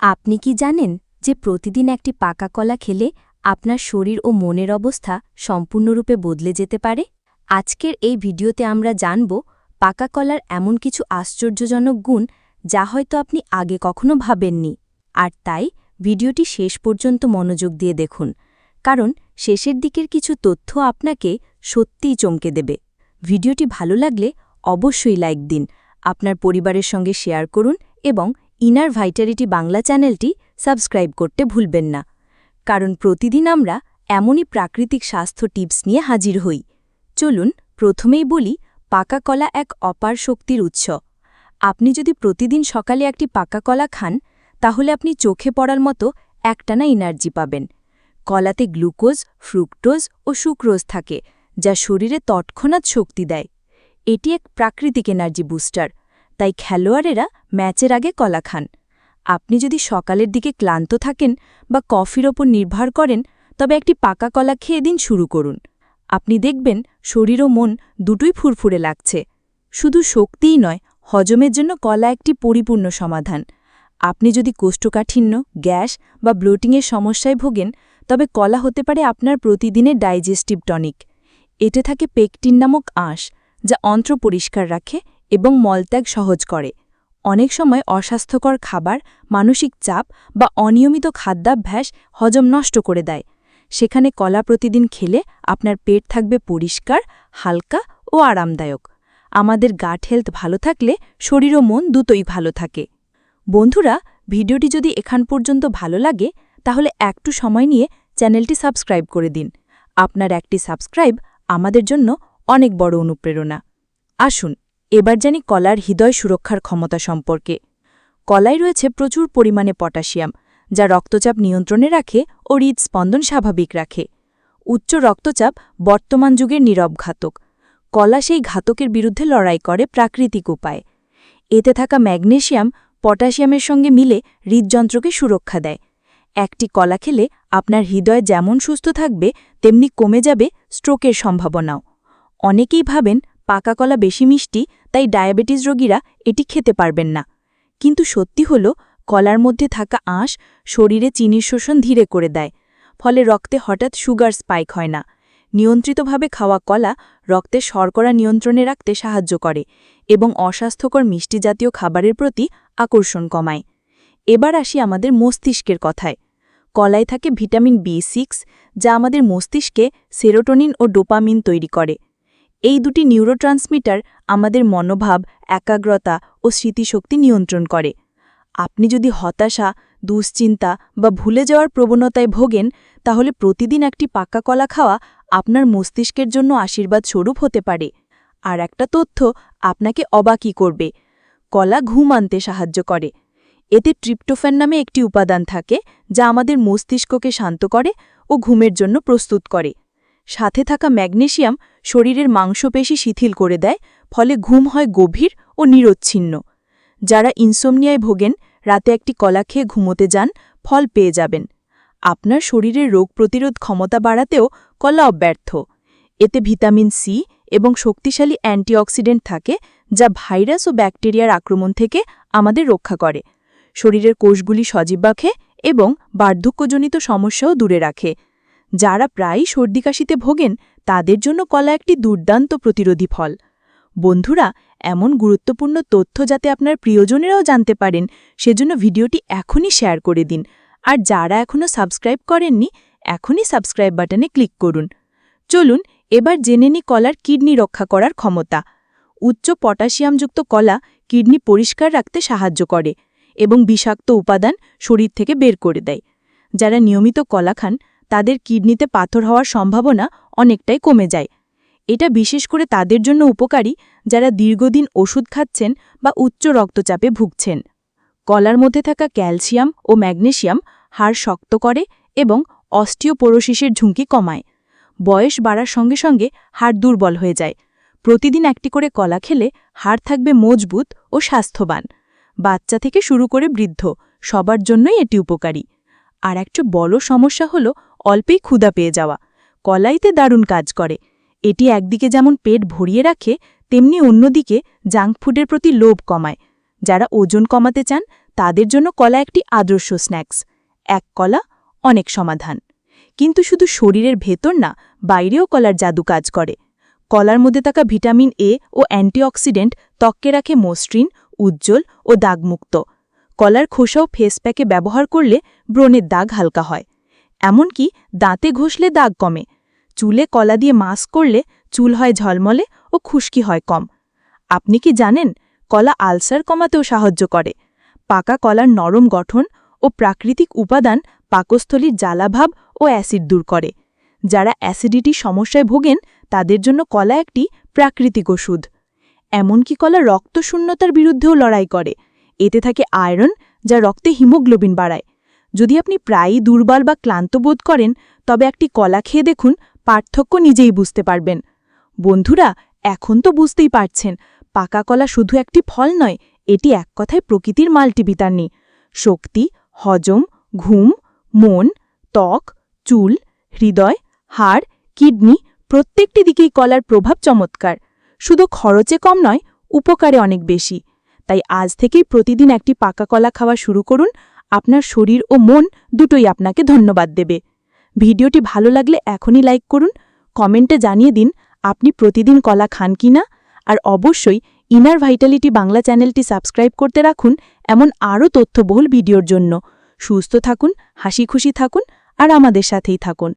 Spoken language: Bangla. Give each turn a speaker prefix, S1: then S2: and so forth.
S1: আপনি কি জানেন যে প্রতিদিন একটি পাকা কলা খেলে আপনার শরীর ও মনের অবস্থা সম্পূর্ণরূপে বদলে যেতে পারে? আজকের এই ভিডিওতে আমরা জানব পাকা কলার এমন কিছু আশ্চর্যজনক গুণ যা হয়তো আপনি আগে কখনো ভাবেননি। আর তাই ভিডিওটি শেষ পর্যন্ত মনোযোগ দিয়ে দেখুন, কারণ শেষের দিকের কিছু তথ্য আপনাকে সত্যিই চমকে দেবে। ভিডিওটি ভালো লাগলে অবশ্যই লাইক দিন, আপনার পরিবারের সঙ্গে শেয়ার করুন এবং ইনার ভাইটারিটি বাংলা চ্যানেলটি সাবস্ক্রাইব করতে ভুলবেন না। কারণ প্রতিদিন আমরা এমনই প্রাকৃতিক স্বাস্থ্য টিপস নিয়ে হাজির হই। চলুন প্রথমেই বলি, পাকা কলা এক অপার শক্তির উৎস। আপনি যদি প্রতিদিন সকালে একটি পাকা কলা খান, তাহলে আপনি চোখে পড়ার মতো একটানা এনার্জি পাবেন। কলাতে গ্লুকোজ, ফ্রুক্টোজ ও সুক্রোজ থাকে, যা শরীরে তৎক্ষণাৎ শক্তি দেয়। এটি এক প্রাকৃতিক এনার্জি বুস্টার। তাই খেলোয়াড়েরা ম্যাচের আগে কলা খান। আপনি যদি সকালের দিকে ক্লান্ত থাকেন বা কফির ওপর নির্ভর করেন, তবে একটি পাকা কলা খেয়ে দিন শুরু করুন। আপনি দেখবেন শরীর ও মন দুটোই ফুরফুরে লাগছে। শুধু শক্তিই নয়, হজমের জন্য কলা একটি পরিপূর্ণ সমাধান। আপনি যদি কোষ্ঠকাঠিন্য, গ্যাস বা ব্লোটিংয়ের সমস্যায় ভোগেন, তবে কলা হতে পারে আপনার প্রতিদিনের ডাইজেস্টিভ টনিক। এতে থাকে পেকটিন নামক আঁশ, যা অন্ত্র পরিষ্কার রাখে এবং মলত্যাগ সহজ করে। অনেক সময় অস্বাস্থ্যকর খাবার, মানসিক চাপ বা অনিয়মিত খাদ্যাভ্যাস হজম নষ্ট করে দেয়। সেখানে কলা প্রতিদিন খেলে আপনার পেট থাকবে পরিষ্কার, হালকা ও আরামদায়ক। আমাদের গাট হেলথ ভালো থাকলে শরীর ও মন দুটোই ভালো থাকে। বন্ধুরা, ভিডিওটি যদি এখান পর্যন্ত ভালো লাগে, তাহলে একটু সময় নিয়ে চ্যানেলটি সাবস্ক্রাইব করে দিন। আপনার একটি সাবস্ক্রাইব আমাদের জন্য অনেক বড় অনুপ্রেরণা। আসুন এবার জানি কলার হৃদয় সুরক্ষার ক্ষমতা সম্পর্কে। কলায় রয়েছে প্রচুর পরিমাণে পটাশিয়াম, যা রক্তচাপ নিয়ন্ত্রণে রাখে ও হৃদস্পন্দন স্বাভাবিক রাখে। উচ্চ রক্তচাপ বর্তমান যুগের নীরব ঘাতক। কলা সেই ঘাতকের বিরুদ্ধে লড়াই করে প্রাকৃতিক উপায়। এতে থাকা ম্যাগনেশিয়াম পটাশিয়ামের সঙ্গে মিলে হৃদযন্ত্রকে সুরক্ষা দেয়। একটি কলা খেলে আপনার হৃদয় যেমন সুস্থ থাকবে, তেমনি কমে যাবে স্ট্রোকের সম্ভাবনাও। অনেকেই ভাবেন পাকা কলা বেশি মিষ্টি, তাই ডায়াবেটিস রোগীরা এটি খেতে পারবেন না। কিন্তু সত্যি হল, কলার মধ্যে থাকা আঁশ শরীরে চিনির শোষণ ধীরে করে দেয়, ফলে রক্তে হঠাৎ সুগার স্পাইক হয় না। নিয়ন্ত্রিতভাবে খাওয়া কলা রক্তে শর্করা নিয়ন্ত্রণে রাখতে সাহায্য করে এবং অস্বাস্থ্যকর মিষ্টি জাতীয় খাবারের প্রতি আকর্ষণ কমায়। এবার আসি আমাদের মস্তিষ্কের কথায়। কলায় থাকে ভিটামিন বি সিক্স, যা আমাদের মস্তিষ্কে সেরোটোনিন ও ডোপামিন তৈরি করে। এই দুটি নিউরোট্রান্সমিটার আমাদের মনোভাব, একাগ্রতা ও স্মৃতিশক্তি নিয়ন্ত্রণ করে। আপনি যদি হতাশা, দুশ্চিন্তা বা ভুলে যাওয়ার প্রবণতায় ভোগেন, তাহলে প্রতিদিন একটি পাকা কলা খাওয়া আপনার মস্তিষ্কের জন্য আশীর্বাদ স্বরূপ হতে পারে। আর একটা তথ্য আপনাকে অবাকই করবে, কলা ঘুম আনতে সাহায্য করে। এতে ট্রিপ্টোফ্যান নামে একটি উপাদান থাকে, যা আমাদের মস্তিষ্ককে শান্ত করে ও ঘুমের জন্য প্রস্তুত করে। সাথে থাকা ম্যাগনেশিয়াম শরীরের মাংসপেশি শিথিল করে দেয়, ফলে ঘুম হয় গভীর ও নিরচ্ছিন্ন। যারা ইনসোমনিয়ায় ভোগেন, রাতে একটি কলা খেয়ে ঘুমোতে যান, ফল পেয়ে যাবেন। আপনার শরীরের রোগ প্রতিরোধ ক্ষমতা বাড়াতেও কলা অব্যর্থ। এতে ভিটামিন সি এবং শক্তিশালী অ্যান্টিঅক্সিডেন্ট থাকে, যা ভাইরাস ও ব্যাকটেরিয়ার আক্রমণ থেকে আমাদের রক্ষা করে। শরীরের কোষগুলি সজীব রাখে এবং বার্ধক্যজনিত সমস্যাও দূরে রাখে। যারা প্রায়ই সর্দিকাশিতে ভোগেন, তাদের জন্য কলা একটি দুর্দান্ত প্রতিরোধী ফল। বন্ধুরা, এমন গুরুত্বপূর্ণ তথ্য যাতে আপনার প্রিয়জনেরাও জানতে পারেন, সেজন্য ভিডিওটি এখনই শেয়ার করে দিন। আর যারা এখনও সাবস্ক্রাইব করেননি, এখনই সাবস্ক্রাইব বাটনে ক্লিক করুন। চলুন, এবার জেনে নি কলার কিডনি রক্ষা করার ক্ষমতা। উচ্চ পটাশিয়ামযুক্ত কলা কিডনি পরিষ্কার রাখতে সাহায্য করে এবং বিষাক্ত উপাদান শরীর থেকে বের করে দেয়। যারা নিয়মিত কলা খান তাদের কিডনিতে পাথর হওয়ার সম্ভাবনা অনেকটাই কমে যায়। এটা বিশেষ করে তাদের জন্য উপকারী যারা দীর্ঘদিন ওষুধ খাচ্ছেন বা উচ্চ রক্তচাপে ভুগছেন। কলার মধ্যে থাকা ক্যালসিয়াম ও ম্যাগনেশিয়াম হাড় শক্ত করে এবং অস্টিওপোরোসিসের ঝুঁকি কমায়। বয়স বাড়ার সঙ্গে সঙ্গে হাড় দুর্বল হয়ে যায়। প্রতিদিন একটি করে কলা খেলে হাড় থাকবে মজবুত ও স্বাস্থ্যবান। বাচ্চা থেকে শুরু করে বৃদ্ধ সবার জন্যই এটি উপকারী। আর একটা বড় সমস্যা হল অল্পেই ক্ষুদা পেয়ে যাওয়া। কলাইতে দারুণ কাজ করে। এটি একদিকে যেমন পেট ভরিয়ে রাখে, তেমনি অন্যদিকে জাঙ্ক ফুডের প্রতি লোভ কমায়। যারা ওজন কমাতে চান,
S2: তাদের জন্য কলা একটি আদর্শ স্ন্যাক্স। এক কলা, অনেক সমাধান। কিন্তু শুধু শরীরের ভেতর না, বাইরেও কলার জাদু কাজ করে। কলার মধ্যে থাকা ভিটামিন এ ও অ্যান্টিঅক্সিডেন্ট ত্বককে রাখে মসৃণ, উজ্জ্বল ও দাগমুক্ত। কলার খোসাও ফেস প্যাকে ব্যবহার করলে ব্রণের দাগ হালকা হয়। এমনকি দাঁতে ঘষলে দাগ কমে। চুলে কলা দিয়ে মাস্ক করলে চুল হয় ঝলমলে ও খুশকি হয় কম। আপনি কি জানেন, কলা আলসার কমাতেও সাহায্য করে। পাকা কলার নরম গঠন ও প্রাকৃতিক উপাদান পাকস্থলীর জ্বালাভাব ও অ্যাসিড দূর করে। যারা অ্যাসিডিটি সমস্যায় ভোগেন, তাদের জন্য কলা একটি প্রাকৃতিক ওষুধ। এমনকি কলা রক্তশূন্যতার বিরুদ্ধেও লড়াই করে। এতে থাকে আয়রন, যা রক্তে হিমোগ্লোবিন বাড়ায়। যদি আপনি প্রায়ই দুর্বল বা ক্লান্ত বোধ করেন, তবে একটি কলা খেয়ে দেখুন, পার্থক্য নিজেই বুঝতে পারবেন। বন্ধুরা, এখন তো বুঝতেই পারছেন, পাকা কলা শুধু একটি ফল নয়, এটি এক কথায় প্রকৃতির মাল্টিভিটারনি শক্তি, হজম, ঘুম, মন, ত্বক, চুল, হৃদয়, হাড়, কিডনি, প্রত্যেকটি দিকেই কলার প্রভাব চমৎকার। শুধু খরচে কম নয়, উপকারে অনেক বেশি। তাই আজ থেকেই প্রতিদিন একটি পাকা কলা খাওয়া শুরু করুন আপনার শরীর ও মন দুটোই আপনাকে ধন্যবাদ দেবে। ভিডিওটি ভালো লাগলে এখনই লাইক করুন, কমেন্টে জানিয়ে দিন আপনি প্রতিদিন কলা খান কিনা আর অবশ্যই ইনার ভাইটালিটি বাংলা চ্যানেলটি সাবস্ক্রাইব করতে রাখুন এমন আরও তথ্যবহুল ভিডিওর জন্য। সুস্থ থাকুন হাসি খুশি থাকুন, আর আমাদের সাথেই থাকুন।